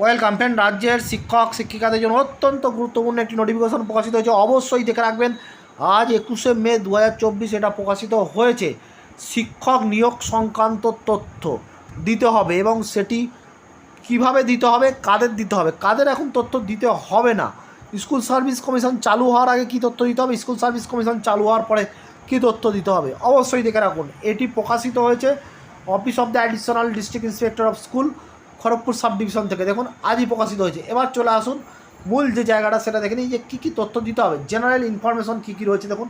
Welcome friend, রাজ্যের শিক্ষক, শিক্ষিকাদের জন্য অত্যন্ত গুরুত্বপূর্ণ একটি নোটিফিকেশন প্রকাশিত হয়েছে। অবশ্যই দেখে রাখবেন, আজ একুশে মে দু হাজার চব্বিশ এটা প্রকাশিত হয়েছে। শিক্ষক নিয়োগ সংক্রান্ত তথ্য দিতে হবে এবং সেটি কীভাবে দিতে হবে, কাদের দিতে হবে? কাদের এখন তথ্য দিতে হবে না? স্কুল সার্ভিস কমিশন চালু হওয়ার আগে কী তথ্য দিতে হবে? স্কুল সার্ভিস কমিশন চালু হওয়ার পরে কী তথ্য দিতে হবে? অবশ্যই দেখে রাখুন, এটি প্রকাশিত হয়েছে office of the additional district inspector of school. Kharagpur sub division থেকে। দেখুন, আজই প্রকাশিত হয়েছে। এবার চলে আসুন, মূল যে জায়গাটা, সেটা দেখে নিই যে কী কী তথ্য দিতে হবে। জেনারেল ইনফরমেশন কী কী রয়েছে, দেখুন।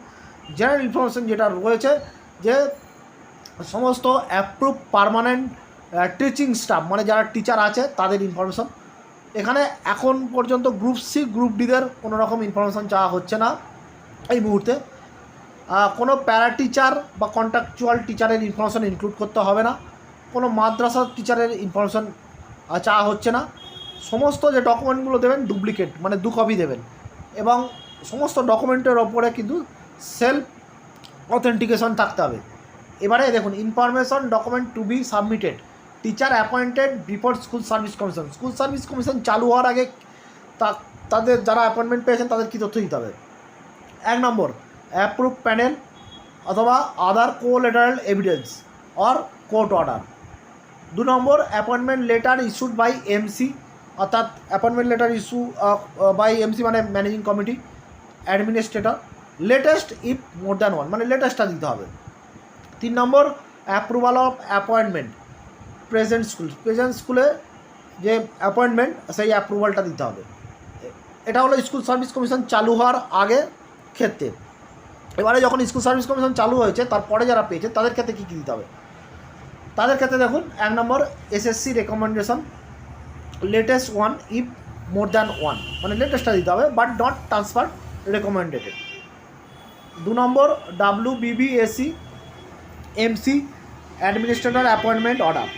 জেনারেল ইনফরমেশন যেটা রয়েছে যে সমস্ত অ্যাপ্রুভ পারমানেন্ট টিচিং স্টাফ মানে যারা টিচার আছে, তাদের ইনফরমেশন এখানে এখন পর্যন্ত গ্রুপ সি গ্রুপ ডিদের কোনো রকম ইনফরমেশন চাওয়া হচ্ছে না এই মুহূর্তে। কোনো প্যারা টিচার বা কন্ট্রাকচুয়াল টিচারের ইনফরমেশন ইনক্লুড করতে হবে না। কোনো মাদ্রাসা টিচারের ইনফরমেশন চাওয়া হচ্ছে না। সমস্ত যে ডকুমেন্টগুলো দেবেন ডুপ্লিকেট মানে দু কপি দেবেন। এবং সমস্ত ডকুমেন্টের ওপরে কিন্তু সেলফ অথেন্টিকেশন থাকতে হবে। এবারে দেখুন information document to be submitted teacher appointed before school service commission school service commission চালু হওয়ার আগে তাদের যারা অ্যাপয়েন্টমেন্ট পেয়েছেন, তাদের কী তথ্য দিতে হবে? এক নম্বর অ্যাপ্রুভ প্যানেল অথবা other collateral evidence or court order দু number appointment letter issued by MC অর্থাৎ appointment letter issue by MC মানে managing committee administrator latest if more than one মানে লেটেস্টটা দিতে হবে। তিন number approval of appointment present school present স্কুলে যে অ্যাপয়েন্টমেন্ট সেই অ্যাপ্রুভালটা দিতে হবে। এটা হলো স্কুল সার্ভিস কমিশন চালু হওয়ার আগে ক্ষেত্রে। এবারে যখন স্কুল সার্ভিস কমিশন চালু হয়েছে, তারপরে যারা পেয়েছে, তাদের ক্ষেত্রে কী কী দিতে হবে? তাদের ক্ষেত্রে দেখুন, এক number SSC recommendation latest one if more than one মানে লেটেস্টটা দিতে হবে বাট নট ট্রান্সফার রেকমেন্ডেড দু number W BBSE MC administrator appointment order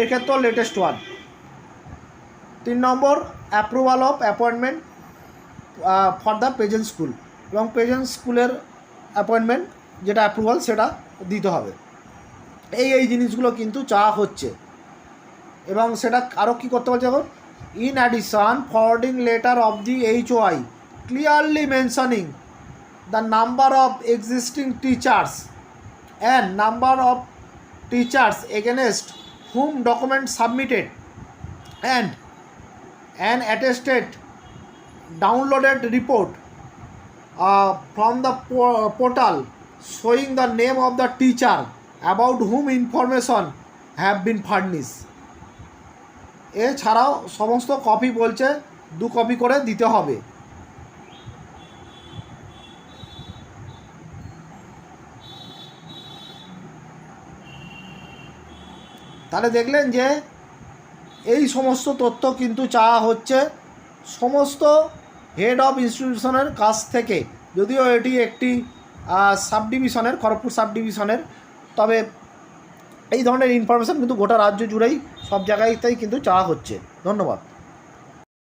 এর ক্ষেত্রেও লেটেস্ট ওয়ান তিন number approval of appointment for the present school এবং প্রেজেন্ট স্কুলের অ্যাপয়েন্টমেন্ট যেটা অ্যাপ্রুভাল সেটা দিতে হবে। এই এই জিনিসগুলো কিন্তু চাওয়া হচ্ছে। এবং সেটা আরও কী করতে পারছে এখন? In addition forwarding letter of the H Y clearly mentioning the number of existing teachers and number of teachers against whom document submitted and an attested downloaded report uh, from portal showing the name of the of the teacher information have been furnished. এছাড়াও সমস্ত copy বলছে, দু copy করে দিতে হবে। তাহলে দেখলেন যে, এই সমস্ত তথ্য কিন্তু চাওয়া হচ্ছে সমস্ত হেড অফ ইনস্টিটিউশনের কাছ থেকে। যদিও এটি একটি সাব ডিভিশনের খড়গপুর সাব ডিভিশনের তবে এই ধরনের ইনফরমেশান কিন্তু গোটা রাজ্য জুড়েই সব জায়গাতেই কিন্তু চাওয়া হচ্ছে। ধন্যবাদ।